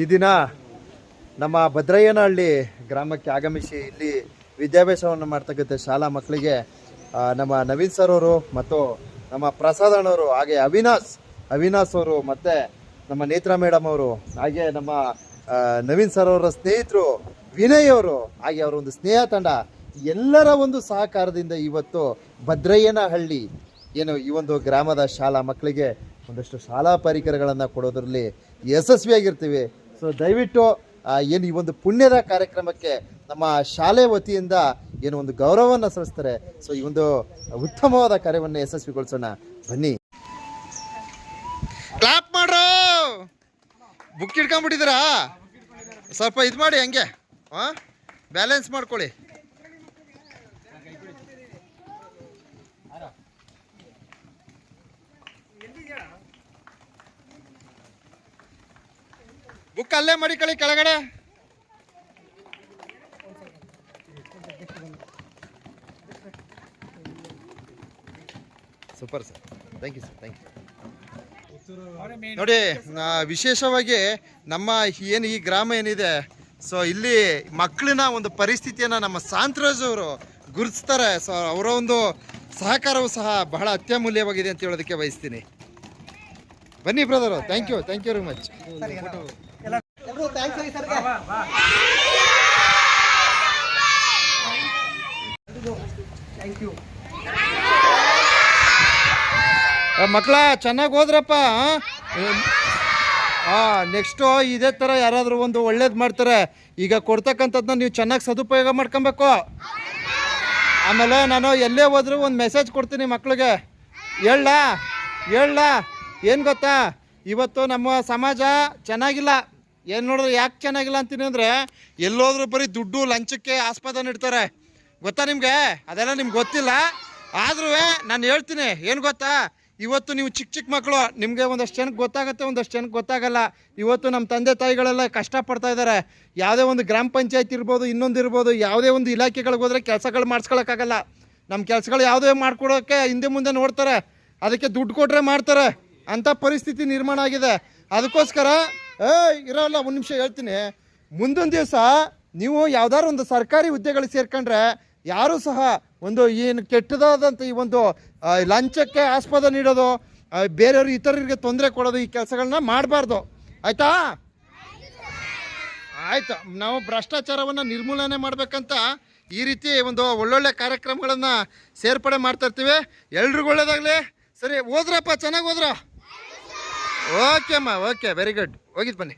ಈ ದಿನ ನಮ್ಮ ಭದ್ರಯ್ಯನಹಳ್ಳಿ ಗ್ರಾಮಕ್ಕೆ ಆಗಮಿಸಿ ಇಲ್ಲಿ ವಿದ್ಯಾಭ್ಯಾಸವನ್ನು ಮಾಡ್ತಕ್ಕಂಥ ಶಾಲಾ ಮಕ್ಕಳಿಗೆ ನಮ್ಮ ನವೀನ್ ಸರ್ ಅವರು ಮತ್ತು ನಮ್ಮ ಪ್ರಸಾದ್ ಅಣ್ಣವರು, ಹಾಗೆ ಅವಿನಾಶ್ ಅವಿನಾಶ್ ಅವರು ಮತ್ತು ನಮ್ಮ ನೇತ್ರ ಮೇಡಮ್ ಅವರು, ಹಾಗೆ ನಮ್ಮ ನವೀನ್ ಸರ್ ಅವರ ಸ್ನೇಹಿತರು ವಿನಯ್ ಅವರು, ಹಾಗೆ ಅವರ ಒಂದು ಸ್ನೇಹ ತಂಡ, ಎಲ್ಲರ ಒಂದು ಸಹಕಾರದಿಂದ ಇವತ್ತು ಭದ್ರಯ್ಯನಹಳ್ಳಿ, ಏನು ಈ ಒಂದು ಗ್ರಾಮದ ಶಾಲಾ ಮಕ್ಕಳಿಗೆ ಒಂದಷ್ಟು ಶಾಲಾ ಪರಿಕರಗಳನ್ನು ಕೊಡೋದ್ರಲ್ಲಿ ಯಶಸ್ವಿಯಾಗಿರ್ತೀವಿ. ಸೊ ದಯವಿಟ್ಟು ಏನು ಈ ಒಂದು ಪುಣ್ಯದ ಕಾರ್ಯಕ್ರಮಕ್ಕೆ ನಮ್ಮ ಶಾಲೆ ವತಿಯಿಂದ ಏನು ಒಂದು ಗೌರವವನ್ನು ಸಲ್ಲಿಸ್ತಾರೆ. ಸೊ ಈ ಒಂದು ಉತ್ತಮವಾದ ಕಾರ್ಯವನ್ನು ಯಶಸ್ವಿಗೊಳಿಸೋಣ. ಬನ್ನಿ. ಕ್ಲಾಪ್ ಮಾಡ್ರೋ! ಬುಕ್ ಇಟ್ಕೊಂಡ್ಬಿಟ್ಟಿದ್ದೀರಾ ಸ್ವಲ್ಪ ಇದು ಮಾಡಿ ಹಂಗೆ. ಹಾಂ? ಬ್ಯಾಲೆನ್ಸ್ ಮಾಡ್ಕೊಳ್ಳಿ. ಬುಕ್ ಅಲ್ಲೇ ಮಡಿಕೊಳ್ಳಿ ಕೆಳಗಡೆ super sir thank you sir thank you ನೋಡಿ ವಿಶೇಷವಾಗಿ ನಮ್ಮ ಏನು ಈ ಗ್ರಾಮ ಏನಿದೆ ಸೊ ಇಲ್ಲಿ ಮಕ್ಕಳಿನ ಒಂದು ಪರಿಸ್ಥಿತಿಯನ್ನು ನಮ್ಮ ಸಾಂತರಾಜ್ ಅವರು ಗುರುತಿಸ್ತಾರೆ. ಸೊ ಅವರ ಒಂದು ಸಹಕಾರವು ಸಹ ಬಹಳ ಅತ್ಯಮೂಲ್ಯವಾಗಿದೆ ಅಂತ ಹೇಳೋದಕ್ಕೆ ಬಯಸ್ತೀನಿ. ಬನ್ನಿ brother thank you thank you very much ಮಕ್ಕಳ ಚೆನ್ನಾಗಿ ಹೋದ್ರಪ್ಪ ಹಾಂ ನೆಕ್ಸ್ಟು ಇದೇ ಥರ ಯಾರಾದರೂ ಒಂದು ಒಳ್ಳೇದು ಮಾಡ್ತಾರೆ. ಈಗ ಕೊಡ್ತಕ್ಕಂಥದ್ದನ್ನ ನೀವು ಚೆನ್ನಾಗಿ ಸದುಪಯೋಗ ಮಾಡ್ಕೊಬೇಕು. ಆಮೇಲೆ ನಾನು ಎಲ್ಲೇ ಹೋದ್ರು ಒಂದು ಮೆಸೇಜ್ ಕೊಡ್ತೀನಿ ಮಕ್ಳಿಗೆ. ಹೇಳ ಹೇಳ ಏನು ಗೊತ್ತಾ? ಇವತ್ತು ನಮ್ಮ ಸಮಾಜ ಚೆನ್ನಾಗಿಲ್ಲ. ಏನು ನೋಡಿದ್ರೆ ಯಾಕೆ ಚೆನ್ನಾಗಿಲ್ಲ ಅಂತೀನಿ ಅಂದರೆ, ಎಲ್ಲೋದ್ರೂ ಬರೀ ದುಡ್ಡು, ಲಂಚಕ್ಕೆ ಆಸ್ಪದ ನೀಡ್ತಾರೆ ಗೊತ್ತಾ ನಿಮಗೆ? ಅದೆಲ್ಲ ನಿಮ್ಗೆ ಗೊತ್ತಿಲ್ಲ. ಆದ್ರೂ ನಾನು ಹೇಳ್ತೀನಿ, ಏನು ಗೊತ್ತಾ? ಇವತ್ತು ನೀವು ಚಿಕ್ಕ ಚಿಕ್ಕ ಮಕ್ಕಳು ನಿಮಗೆ ಒಂದಷ್ಟು ಜನಕ್ಕೆ ಗೊತ್ತಾಗುತ್ತೆ, ಒಂದಷ್ಟು ಜನಕ್ಕೆ ಗೊತ್ತಾಗಲ್ಲ. ಇವತ್ತು ನಮ್ಮ ತಂದೆ ತಾಯಿಗಳೆಲ್ಲ ಕಷ್ಟಪಡ್ತಾ ಇದ್ದಾರೆ ಯಾವುದೇ ಒಂದು ಗ್ರಾಮ ಪಂಚಾಯತ್ ಇರ್ಬೋದು, ಇನ್ನೊಂದು ಇರ್ಬೋದು, ಯಾವುದೇ ಒಂದು ಇಲಾಖೆಗಳಿಗೆ ಹೋದರೆ ಕೆಲಸಗಳು ಮಾಡಿಸ್ಕೊಳಕ್ಕಾಗಲ್ಲ. ನಮ್ಮ ಕೆಲಸಗಳು ಯಾವುದೇ ಮಾಡ್ಕೊಡೋಕ್ಕೆ ಹಿಂದೆ ಮುಂದೆ ನೋಡ್ತಾರೆ. ಅದಕ್ಕೆ ದುಡ್ಡು ಕೊಟ್ಟರೆ ಮಾಡ್ತಾರೆ. ಅಂಥ ಪರಿಸ್ಥಿತಿ ನಿರ್ಮಾಣ ಆಗಿದೆ. ಅದಕ್ಕೋಸ್ಕರ ಏ ಇರೋಲ್ಲ, ಒಂದು ನಿಮಿಷ ಹೇಳ್ತೀನಿ. ಮುಂದೊಂದು ದಿವಸ ನೀವು ಯಾವ್ದಾದ್ರು ಒಂದು ಸರ್ಕಾರಿ ಹುದ್ದೆಗಳು ಸೇರ್ಕೊಂಡ್ರೆ ಯಾರೂ ಸಹ ಒಂದು ಏನು ಕೆಟ್ಟದಾದಂಥ ಈ ಒಂದು ಲಂಚಕ್ಕೆ ಆಸ್ಪದ ನೀಡೋದು ಬೇರೆಯವರು ಇತರರಿಗೆ ತೊಂದರೆ ಕೊಡೋದು ಈ ಕೆಲಸಗಳನ್ನ ಮಾಡಬಾರ್ದು. ಆಯ್ತಾ? ಆಯಿತು. ನಾವು ಭ್ರಷ್ಟಾಚಾರವನ್ನು ನಿರ್ಮೂಲನೆ ಮಾಡಬೇಕಂತ ಈ ರೀತಿ ಒಂದು ಒಳ್ಳೊಳ್ಳೆ ಕಾರ್ಯಕ್ರಮಗಳನ್ನು ಸೇರ್ಪಡೆ ಮಾಡ್ತಾ ಇರ್ತೀವಿ. ಎಲ್ರಿಗೂ ಒಳ್ಳೇದಾಗಲಿ. ಸರಿ ಓದ್ರಪ್ಪ ಚೆನ್ನಾಗಿ ಹೋದ್ರ? ಓಕೆ ಅಮ್ಮ ಓಕೆ ವೆರಿ ಗುಡ್ ಹೋಗಿದ್ದು ಬನ್ನಿ.